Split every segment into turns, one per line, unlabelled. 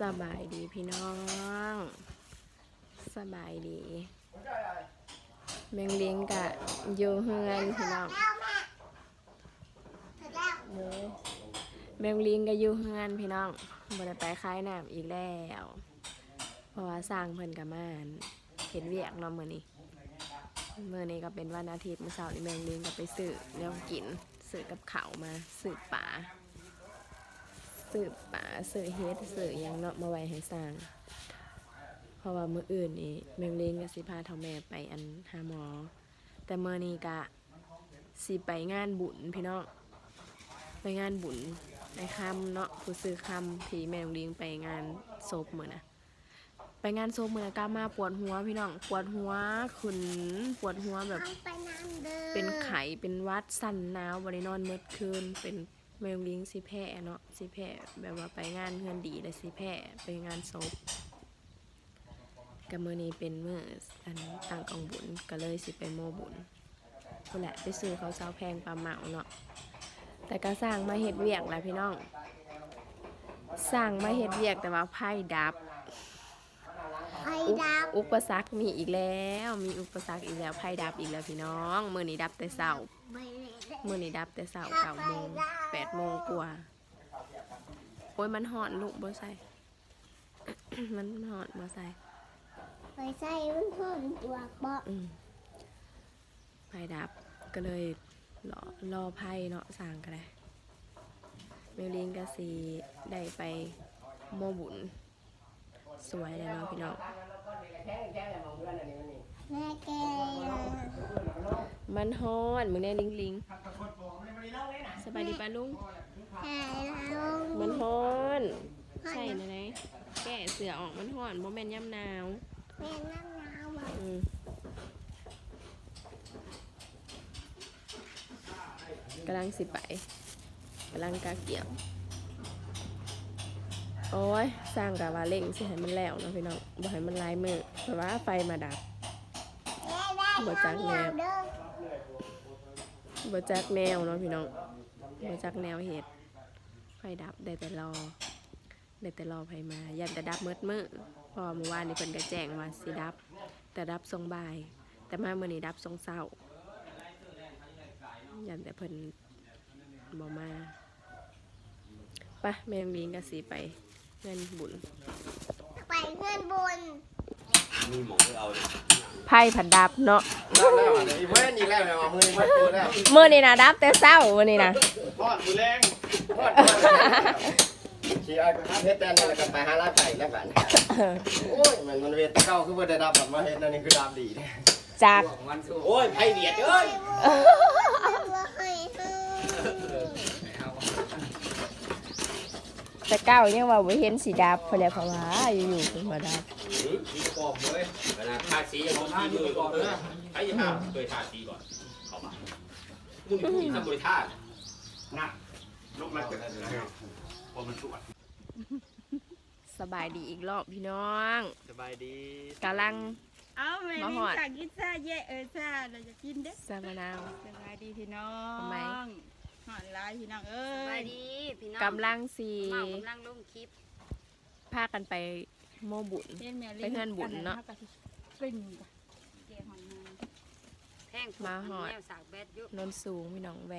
สบายดีพี่น้อง สบายดี แมงลิงกะอยู่เฮือนพี่น้องเด้อแมงลิงกะอยู่เฮือนพี่น้องบ่ได้ไปคายน้ำอีกแล้ว เพราะว่าสร้างเพิ่นกะมานเห็นเวียกเนาะมื้อนี้มื้อนี้ก็เป็นวันอาทิตย์มื้อเช้านี้แมงลิงก็ไปซื้อแนวกินซื้อกับเขามาซื้อปลา สืบป่าสืบเฮ็ดสืบหยังเนาะมาไว้ให้สร้าง เพราะว่ามื้ออื่นนี่แมงเลงก็สิพาเท่าแม่ไปอันหาหมอ แต่มื้อนี้ก็สิไปงานบุญพี่น้องไปงานบุญในคำเนาะผู้ซื้อคำที่แม่นลิงไปงานศพมื้อนะไปงานศพมื้อนะกลับมาปวดหัวพี่น้องปวดหัวขึ้นปวดหัวแบบ
ไปน้ำเดิม
เป็นไข้เป็นหวัดสั่นหนาวบริโนอนเมื่อคืนเป็น แมวลิงสิแพ้เนาะสิแพ้แบบว่าไปงานเพื่อนดีเลยสิแพ้ไปงานศพกับมือนี้เป็นมืออันต่างกองบุญก็เลยสิไปโมบุญนั่นแหละไปซื้อเขาวเช้าแพงปลาเหมาเนาะแต่ก็สร้างมาเฮ็ดเวียกแหละพี่น้องสร้างมาเฮ็ดเวียกแต่ว่าไพ่ดับ
ไฟ
อุป
ดับ
อุปสรรคมีอีกแล้ว มีอุปสรรคอีกแล้วไพ่ดับอีกแล้วพี่น้องมือนี้ดับแต่เช้า
ไม่ได้
มื่อนี้ดับแต่เช้าเก้าโมงแปดโมงกว่า โอ้ยมันหอนลูกบ่ใส่ มันหอนบ่ใส่
ไฟใส่มันเพิ่มตัวเบาะ
อืมไฟดับก็เลยรอรอไพ่เนาะสั่งกันเลยเมลินก็สีได้ไปโมบุญสวยเลยเนาะพี่น้อง
แม่แก
มันฮอนมึงได้ลิงลิงสบายดีปะลุง
แห่ลง
มันฮอน ใช่ไหนแก้เสือออกมันฮอนบ่แม่นย่ำหนาว
แม่นั่งน้ำอะ
อืมกำลังสิไปกำลังกาเกี่ยว โอ้ยสร้างกับว่าเล่งสิให้มันแล้วเนาะพี่น้องบ่ให้มันลายมือเพราะว่าไฟมาดับบ่จักแนว
เด้อ
บ่จักแนวเนาะพี่น้องบ่จักแนวเหตุไฟดับได้แต่รอได้แต่รอไฟมายันแต่ดับมืดมือเพอเมื่อวานนี้เพิ่นก็แจ้งว่าสิดับ แต่ดับทรงบ่าย แต่มาเมื่อนี้ดับทรงเศร้ายันแต่เพิ่นบ่มาไปะแมงลิงก็สิไปเงินบุญ
ไปเงินบน
มีหมองให้เอาเลย
ไพ่ผัดดับเนาะ
แล้วแล้วอะอีเว้นอีกแล้วเนี่ยว่ามือนี้วัดตัวแล้ว
มื้อนี้นะดับแต่เศร้ามื้อนี้นะ
ทอดมือแรงทอดชี้ไอ้เพชรแตนนี่แหละกันไปหาลาบไก่แล้วกันโอ้ยมันมันเวทเก้าคือว่าได้ดับแบบมาเฮ็ดนั่นนี่คือดับดีเนี่ย
จาก
โอ้ยไพ่เบียดเอ้ย
ว่าให้ให้
แต่เก้ายังว่าบ่เห็นสีดับเพราะแล้วเพราะว่าอยู่ๆเพิ่นมาดับ
สีกรอบเลยเวลาทาสียังต้องทามือก่อนนะใครจะทาเคยทาสีก่อนเข้ามามึงผู้หญิงทำบริท่าน่ะลูกมันเกิดอะไรนะพอมันสวย
สบายดีอีกรอบพี่น้อง
สบายดี
กำลัง
เอาแม่
มา
ลิ
ห
ง
อด
สั่งกินซ่าเย่เออซ่าเราจะกินเด้อ
สมะนาว
สบายดีพี่น้อง
ทำไม
หอดลายพี่น้องเอ้
สบาย
ย
ดีพี่น้อง
กำลังสี
เมากำลังลงคลิป
พากันไปโมบุญ
เล่นแม่ลิ
ไปเฮือนบุญเนาะ
เป็น
เกหอนมาแท่ง
มาหอด
แนวสากแบดอยุ
นนสูงพี่น้องแหว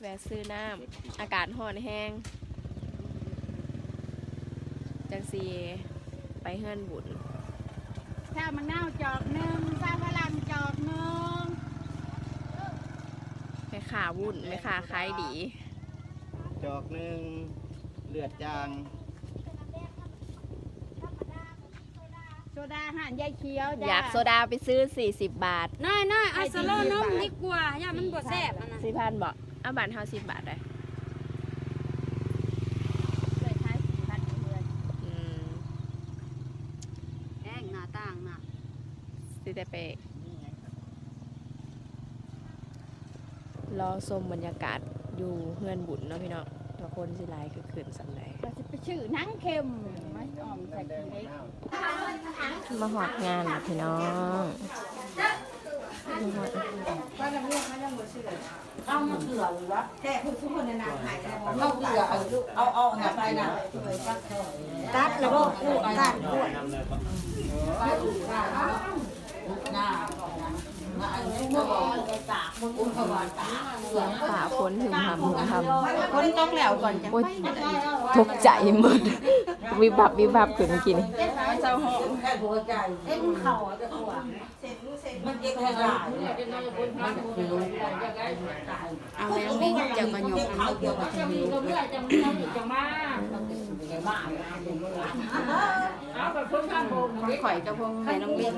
แหวซื้อน้ำอากาศร้อนแห้ง จังสีไปเฮือนบุญ
ถ้ามันน่าวจอกหนึ่งถ้าพลังจอกหนึ่ง
ไปขาวุ่นไปขาคล้ายดี
จอกหนึ่งเลือดจาง
โซดาห่านยายเขียวจ้า
อยากโซดาไปซื้อ 40 บาท
น้อยน้อยเอา
ไอ้
ส
ที่
โลว์นม
บาท
ดีกว่าอย่ามันบ่แซ่บอันนะ
สี่พันบอกเอาบาทเท่าสิบบาทเลย
เลยท้ายสี่พันเดือน
อืม
แท่งหน้าต่างน่ะ
สิได้ไปรอชมบรรยากาศอยู่เฮือนบุญเนาะพี่เนาะว่าคนสิหลายคือคืนสำใด
เราจะไปชื่อนังเค็ม มา
หอดงานพี่น้อง
เอามาเกลือหรือวะแต่คุณทุกคนในนามหายเอาเกลือเอาเอาหาไปนะตัดแล้วก็กู้ตัดกู้หน้าหน้าอันนี้ก็บอกตากมันอุ้มขวานตาก
ฝ่าฝนถึงทำถึงท
คนต้องแล้วก่อนจะำ
โอ๊ยทุกข์ใจหมด วิบับวิบับขึ้นเมื่อกี้นี่
เจ้าหอมแค่หัวใจเอ็นเข่าจะตัวมันเก็บแค่ได้เอาแล้วนี่จะมาหยกเขาเกี่ยวกับจะมีก็เพื่อจะมีจะมาเอาแบบพุ่งข้ามโบนข่อยจะพงให้น้องลิง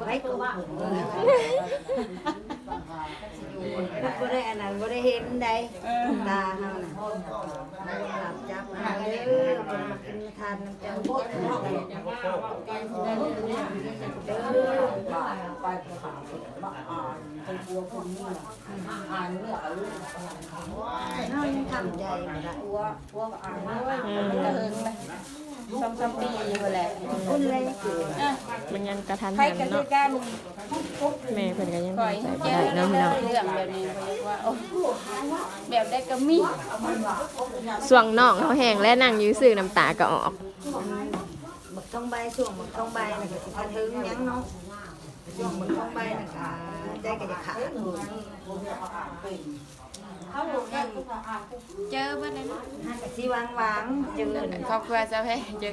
ไว้ตัวว่า
บ่ได้อันนั้นบ่ได้เห็นใดตาเฮาน่ะหลับจับหาเด้อเพิ่นมากินทานน้ำเจ้าเด้อไปหามาอ่านเป็นตัวคนนี้อ่านเนื้อเอาเฮายังทำใจบ่ได้อัวอัวก็อ่านด้วยเฮิงเลย สองสามปีบ่แหละคุณเลยเกิด
มันยังกระทัน
ใคร
หัน
ก็คื
เนาะ
อกัน
แม่เพิ่นก็ยัง
ข่อย
ใส่
เจ
บ่
อ
ได้เนาะพี่น้อง
เรื่องแบบนี้เขาเรียกว่าโอ้แบบได้ก็มี
ส่วงน้องเขาแห้งและนั่งอยู่ซื่อน้ำตาก็ออก
หมึกต้องใบช่วงหมึกต้องใบน่ะก็สิกระถึงยังเนาะช่วงหมึกต้องใบน่ะก็ใจก็จะขาด
เจอบ่ได้นะ
ก็สิวางวางๆจืด
ครอบครัวจะให้เจอ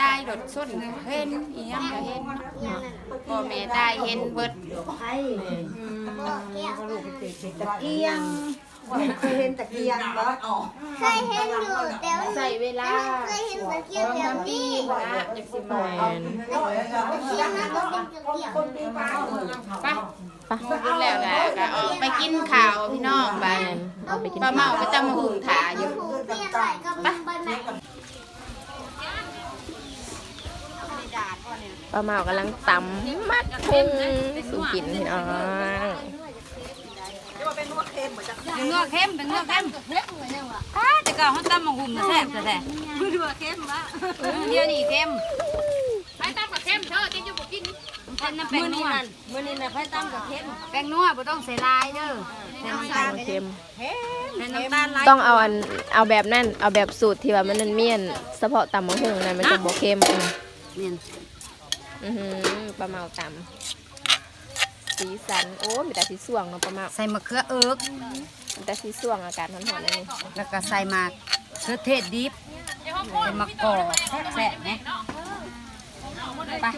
ตายรถส้นเห็นอีหยังก็เห็นพ่อแม่ตายเห็นเบิด
ไผ่
อืม
ตะเกียงเคยเห็นตะเกียงบ่
เคยเห็นอยู่แต่ว่า
ใส่เวลา
เคยเห็นตะเกียบแบบนี้
นะจักสิมา
แม่ น
ตะเกียบนะก็เป็นตะเกียบ
ไปพูดแล้วแหละก็ออกไปกินข้าวพี่น้องไป
แม่นเอาไปกิน
ป้าเมาก็จะมาหุงถาอยู่
หูเปลี่ยนใหม่กับใบใหม่
ป้าเมากำลังตำมัดพุงสู่กินพี่น้อง
เป็นนัวเข้มเป็นนัวเข้มอ้าแต่ก็เขาตำมาหุ่มนะแซ่บแต่แต่ดูดูเข้มวะเดี๋ยวนี้เข้มไปตำกับเข้มเธอที่จะบอกกิน เป็นน้ำแป้งนัว
มื้อนี้น่ะไผตำกับเค็ม
แป้งนัวบ่ต้องใส่ลายเด้อใส่น้ำตาล
เค็ม
ใส่น้ำตาลลาย
ต้องเอาอันเอาแบบนั่นเอาแบบสูตรที่ว่ามันนั่นเมี่ยนเฉพาะตำมะฮุงนั่นมันจะบ่เค็มอืม
เนี่ย
อื้อหือป้าเมาตำสีสันโอ้มีแต่สีส่วงเนาะป้าเมา
ใส่มะเขือเอิก
มีแต่สีส่วงอากาศร้อนๆนั่นนี่
แล้วก็ใส่มากเขือเทศดิบใส่มะกอกแซ่บๆนะ ไปไปะ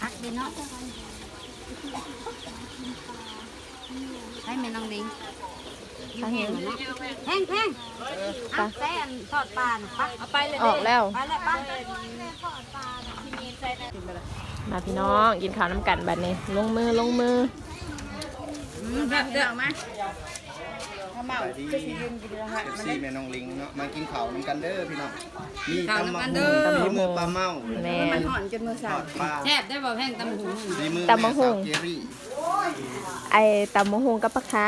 พักดีเนาะให้แม่น้องลิง
ถ้าเห็น
แห้งแห้งอะแซ่นทอดปลาน่ะปะเอาไปเลย
ออกแล้ว
ไปเลยปะ
มาพี่น้องกินข้าวน้ำกันบัดนี้ ลงมือลงมือ
แบบเด้อมา
สวัสดีเอฟซีแม่น้องลิงเนาะมากินข้าวน้ำกันเด้อพี่น้องมีตำมะฮุงมีมือปลาเมา
แม่
มัน
น
ห่อนจนมือ
ท
สั่
อนดปลา
แซ่บได้บ่แห้งตำหู
มีมือ
ตำมะฮุง
แสาวเจรี่
ไอตำมะฮุงกับปลาคะ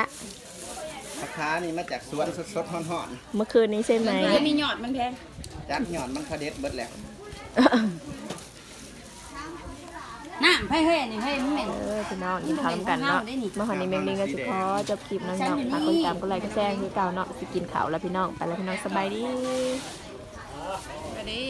ราคานี่มาจากสวนสดๆฮ้อน
เมื่อคืนนี้ใช่ไหม
เพื่อมีหยอดมันแพง
ๆจัดหย่อนมันคาเด็ดเบิดแล้ว
น้ำไผ่เฮ้ยนี่เฮ้ยมันเหม็น
เออพี่น้องกินข้าวน้ำกันเนาะเมื่อวานนี้เมงลิงก็สิขอจบคลิปน้องๆฝากคนตามก็ไลค์ก็แชร์คือเก่าเนาะสิกินข้าวแล้วพี่น้องไปแล้วพี่น้องสบายดี
ก็ดี